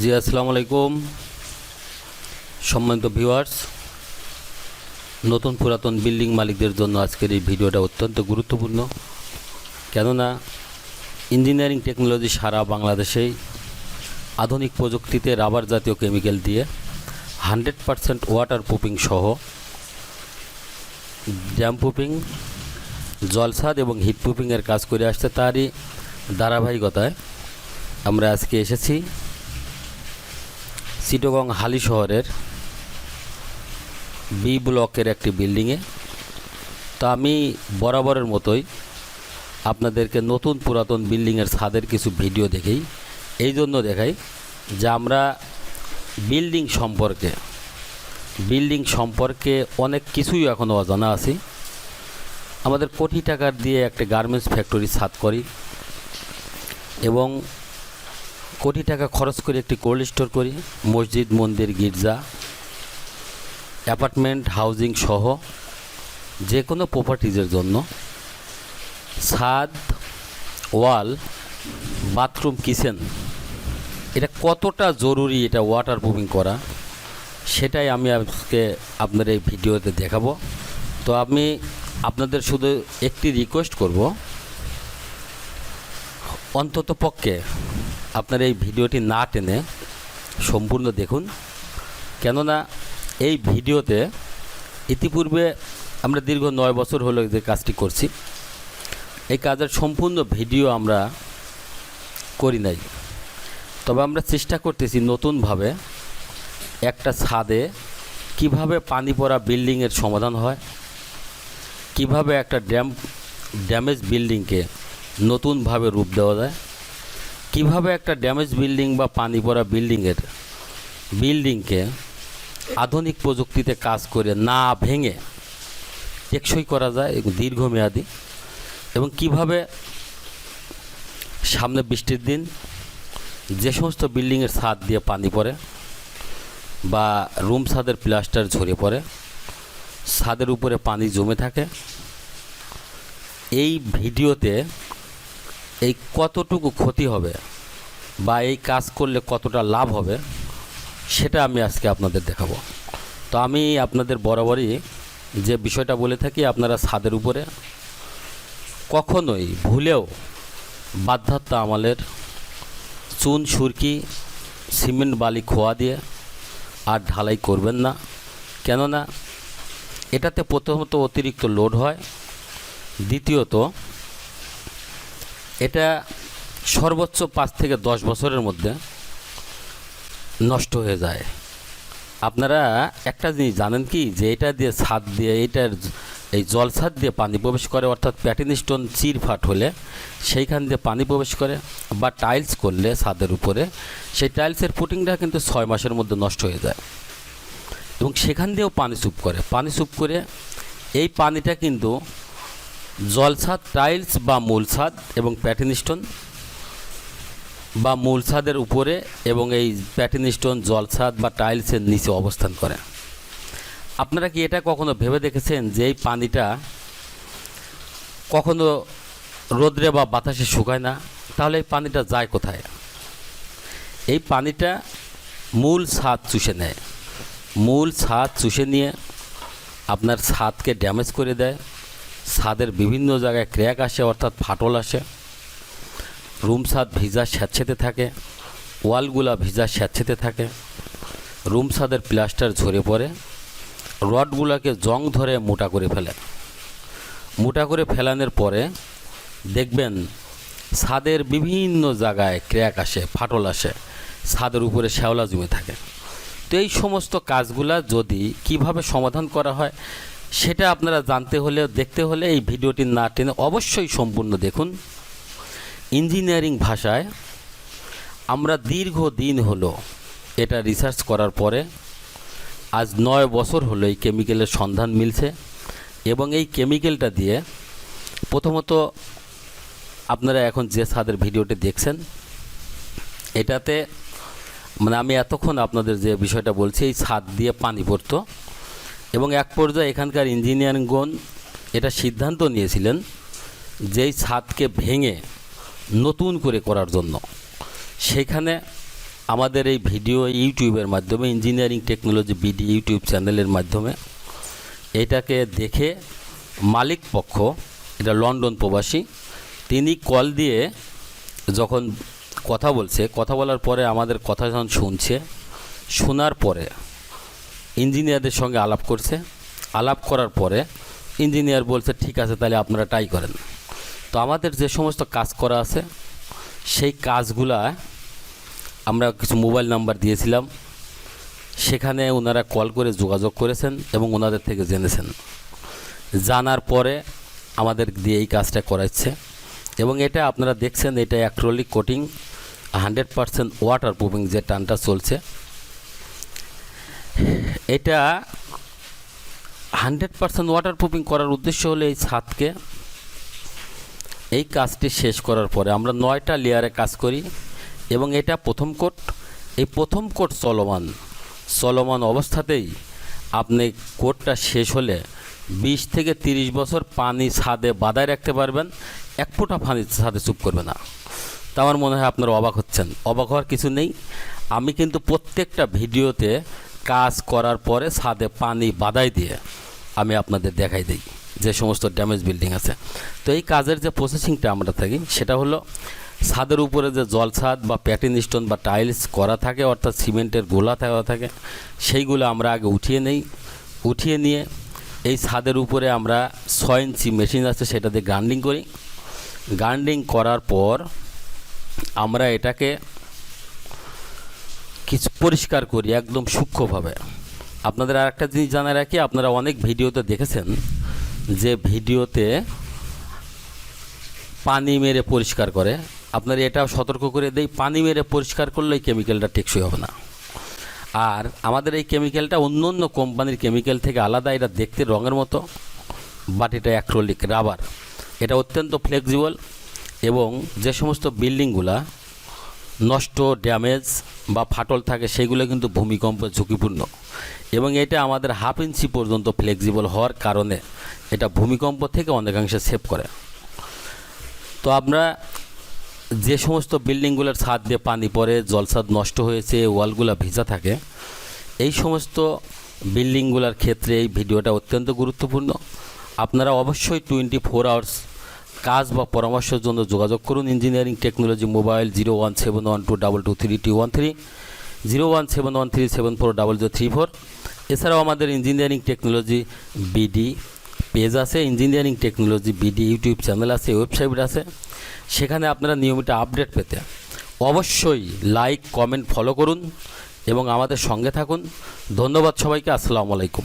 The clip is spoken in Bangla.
জি, আসসালামু আলাইকুম। সম্মানিত ভিউয়ার্স, নতুন পুরাতন বিল্ডিং মালিকদের জন্য আজকের এই ভিডিওটা অত্যন্ত গুরুত্বপূর্ণ। কেননা, ইঞ্জিনিয়ারিং টেকনোলজি সারা বাংলাদেশেই আধুনিক প্রযুক্তিতে রাবার জাতীয় কেমিক্যাল দিয়ে হান্ড্রেড পারসেন্ট ওয়াটার প্রুফিং সহ ড্যাম প্রুফিং জলসাদ এবং হিট প্রুফিংয়ের কাজ করে আসছে তারই ধারাবাহিকতায়। আমরা আজকে এসেছি চিটগং হালি শহরের বি ব্লকের একটি বিল্ডিংয়ে। তো আমি বরাবরের মতোই আপনাদেরকে নতুন পুরাতন বিল্ডিংয়ের ছাদের কিছু ভিডিও দেখেই। এই জন্য দেখাই যে আমরা বিল্ডিং সম্পর্কে বিল্ডিং সম্পর্কে অনেক কিছুই এখনও অজানা আছি। আমাদের কোটি টাকার দিয়ে একটা গার্মেন্টস ফ্যাক্টরি ছাদ করি এবং কোটি টাকা খরচ করে একটি কোল্ড স্টোর করি, মসজিদ, মন্দির, গির্জা, অ্যাপার্টমেন্ট, হাউজিং সহ যে কোনো প্রপার্টিজের জন্য ছাদ, ওয়াল, বাথরুম, কিচেন, এটা কতটা জরুরি এটা ওয়াটার প্রুফিং করা, সেটাই আমি আজকে আপনার এই ভিডিওতে দেখাবো। তো আমি আপনাদের শুধু একটি রিকোয়েস্ট করব অন্তত পক্ষে আপনার এই ভিডিওটি না টেনে সম্পূর্ণ দেখুন। কেননা এই ভিডিওতে ইতিপূর্বে আমরা দীর্ঘ নয় বছর হলো যে কাজটি করছি। এই কাজের সম্পূর্ণ ভিডিও আমরা করি নাই। তবে আমরা চেষ্টা করতেছি নতুনভাবে একটা ছাদে কীভাবে পানি পড়া বিল্ডিংয়ের সমাধান হয়, কীভাবে একটা ড্যাম, ড্যামেজ বিল্ডিংকে নতুনভাবে রূপ দেওয়া যায় কীভাবে একটা ড্যামেজ বিল্ডিং বা পানি পড়া বিল্ডিংয়ের বিল্ডিংকে আধুনিক প্রযুক্তিতে কাজ করে না ভেঙে টেকসই করা যায় দীর্ঘমেয়াদী এবং কীভাবে সামনে বৃষ্টির দিন যে সমস্ত বিল্ডিংয়ের ছাদ দিয়ে পানি পড়ে বা রুম ছাদের প্লাস্টার ঝরে পড়ে, ছাদের উপরে পানি জমে থাকে, এই ভিডিওতে এই কতটুকু ক্ষতি হবে বা এই কাজ করলে কতটা লাভ হবে, সেটা আমি আজকে আপনাদের দেখাবো। তো আমি আপনাদের বরাবরই যে বিষয়টা বলে থাকি আপনারা ছাদের উপরে, কখনোই ভুলেও বাধ্যাত্ম আমলের চুন, সুরকি, সিমেন্ট, বালি, খোয়া দিয়ে আর ঢালাই করবেন না। কেননা এটাতে প্রথমত অতিরিক্ত লোড হয়, দ্বিতীয়ত এটা সর্বোচ্চ পাঁচ থেকে দশ বছরের মধ্যে নষ্ট হয়ে যায়। আপনারা একটা জিনিস জানেন কি? যে এটা দিয়ে ছাদ দিয়ে, এটার এই জল ছাদ দিয়ে পানি প্রবেশ করে, অর্থাৎ প্যাটিন স্টোন চিরফাট হলে সেইখান দিয়ে পানি প্রবেশ করে বা টাইলস করলে ছাদের উপরে, সেই টাইলসের পুটিংটা কিন্তু ছয় মাসের মধ্যে নষ্ট হয়ে যায়। এবং সেখান দিয়েও পানি সুপ করে। পানি সুপ করে এই পানিটা কিন্তু জলছাদ, টাইলস বা মূল ছাদ এবং প্যাটিন স্টোন বা মূল ছাদের উপরে এবং এই প্যাটিন স্টোন জলছাদ বা টাইলসের নিচে অবস্থান করে। আপনারা কি এটা কখনো ভেবে দেখেছেন যে এই পানিটা কখনো রোদ্রে বা বাতাসে শুকায় না? তাহলে এই পানিটা যায় কোথায়? এই পানিটা মূল ছাদ চুষে নেয়। মূল ছাদ চুষে নিয়ে আপনার ছাদকে ড্যামেজ করে দেয়। ছাদের বিভিন্ন জায়গায় ক্র্যাক আসে, অর্থাৎ ফাটল আসে। রুম ছাদ ভিজা স্যাঁতসেতে থাকে, ওয়ালগুলা ভিজা স্যাঁতসেতে থাকে, রুম ছাদের প্লাস্টার ঝরে পড়ে, রডগুলোকে জং ধরে মোটা করে ফেলে। মোটা করে ফেলানোর পরে দেখবেন ছাদের বিভিন্ন জায়গায় ক্র্যাক আসে, ফাটল আসে, ছাদের উপরে শ্যাওলা জমে থাকে। তো এই সমস্ত কাজগুলা যদি কীভাবে সমাধান করা হয় সেটা আপনারা জানতে হলে দেখতে হলে এই ভিডিওটি না টেনে অবশ্যই সম্পূর্ণ দেখুন। ইঞ্জিনিয়ারিং ভাষায় আমরা দীর্ঘ দিন হলো এটা রিসার্চ করার পরে, আজ নয় বছর হলো এই কেমিক্যালের সন্ধান মিলছে এবং এই কেমিক্যালটা দিয়ে প্রথমত আপনারা এখন যে ছাদের ভিডিওটি দেখছেন, এটাতে মানে আমি এতক্ষণ আপনাদের যে বিষয়টা বলছি, এই ছাদ দিয়ে পানি পড়তো। এবং এক পর্যায়ে এখানকার ইঞ্জিনিয়ারিংগণ এটা সিদ্ধান্ত নিয়েছিলেন যেই ছাদকে ভেঙে নতুন করে করার জন্য। সেখানে আমাদের এই ভিডিও ইউটিউবের মাধ্যমে, ইঞ্জিনিয়ারিং টেকনোলজি বিডি ইউটিউব চ্যানেলের মাধ্যমে এটাকে দেখে মালিক পক্ষ, এটা লন্ডন প্রবাসী, তিনি কল দিয়ে যখন কথা বলছে, কথা বলার পরে আমাদের কথা যখন শুনছে, শোনার পরে ইঞ্জিনিয়ারদের সঙ্গে আলাপ করছে। আলাপ করার পরে ইঞ্জিনিয়ার বলছে, ঠিক আছে, তাহলে আপনারা ট্রাই করেন। তো আমাদের যে সমস্ত কাজ করা আছে, সেই কাজগুলা আমরা কিছু মোবাইল নাম্বার দিয়েছিলাম। সেখানে ওনারা কল করে যোগাযোগ করেছেন এবং ওনাদের থেকে জেনেছেন। জানার পরে আমাদের দিয়ে এই কাজটা করাচ্ছে এবং এটা আপনারা দেখছেন, এটা acrylic coating hundred percent water proofing যে টানটা চলছে। এটা হান্ড্রেড পারসেন্ট ওয়াটার প্রুফিং করার উদ্দেশ্য হলো এই ছাদকে। এই কাজটি শেষ করার পরে আমরা নয়টা লেয়ারে কাজ করি এবং এটা প্রথম কোট। এই প্রথম কোট চলমান। চলমান অবস্থাতেই আপনি কোটটা শেষ হলে বিশ থেকে তিরিশ বছর পানি ছাদে বাদায় রাখতে পারবেন, এক ফোঁটা পানি ছাদে চুপ করবে না। তা আমার মনে হয় আপনারা অবাক হচ্ছেন। অবাক হওয়ার কিছু নেই। আমি কিন্তু প্রত্যেকটা ভিডিওতে কাজ করার পরে ছাদে পানি বাদাই দিয়ে আমি আপনাদের দেখাই দিই যে সমস্ত ড্যামেজ বিল্ডিং আছে। তো এই কাজের যে প্রসেসিংটা আমরা থাকি, সেটা হলো ছাদের উপরে যে জল ছাদ বা প্যাটিন স্টোন বা টাইলস করা থাকে, অর্থাৎ সিমেন্টের গোলা থাকা থাকে, সেইগুলো আমরা আগে উঠিয়ে নেই। উঠিয়ে নিয়ে এই ছাদের উপরে আমরা ছয় ইঞ্চি মেশিন আছে, সেটা দিয়ে গ্রাইন্ডিং করি। গ্রাইন্ডিং করার পর আমরা এটাকে কিছু পরিষ্কার করি একদম সূক্ষ্মভাবে। আপনাদের আর একটা জিনিস জানা রাখি, আপনারা অনেক ভিডিওতে দেখেছেন যে ভিডিওতে পানি মেরে পরিষ্কার করে। আপনার এটাও সতর্ক করে দেই, পানি মেরে পরিষ্কার করলে এই কেমিক্যালটা টেকসই হবে না। আর আমাদের এই কেমিক্যালটা অন্য অন্য কোম্পানির কেমিক্যাল থেকে আলাদা, এটা দেখতে রঙের মতো বাট এটা অ্যাক্রোলিক রাবার এটা অত্যন্ত ফ্লেক্সিবল এবং যে সমস্ত বিল্ডিংগুলা নষ্ট ড্যামেজ বা ফাটল থাকে, সেগুলো কিন্তু ভূমিকম্প ঝুঁকিপূর্ণ। এবং এটা আমাদের হাফ ইঞ্চি পর্যন্ত ফ্লেক্সিবল হওয়ার কারণে এটা ভূমিকম্প থেকে অনেকাংশে সেভ করে। তো আমরা যে সমস্ত বিল্ডিংগুলোর ছাদ দিয়ে পানি পড়ে, জলছাদ নষ্ট হয়েছে ওয়ালগুলো ভিজা থাকে, এই সমস্ত বিল্ডিংগুলোর ক্ষেত্রে এই ভিডিওটা অত্যন্ত গুরুত্বপূর্ণ। আপনারা অবশ্যই টোয়েন্টি ফোর আওয়ার্স কাজ বা পরামর্শের জন্য যোগাযোগ করুন। Engineering technology mobile zero one seven one two double two three two one three zero one seven one three seven four double zero three four এছাড়াও আমাদের ইঞ্জিনিয়ারিং টেকনোলজি বিডি পেজ আছে engineering technology BD YouTube channel আছে ওয়েবসাইট আছে। সেখানে আপনারা নিয়মিত আপডেট পেতে অবশ্যই লাইক কমেন্ট ফলো করুন এবং আমাদের সঙ্গে থাকুন। ধন্যবাদ সবাইকে, আসসালামু আলাইকুম।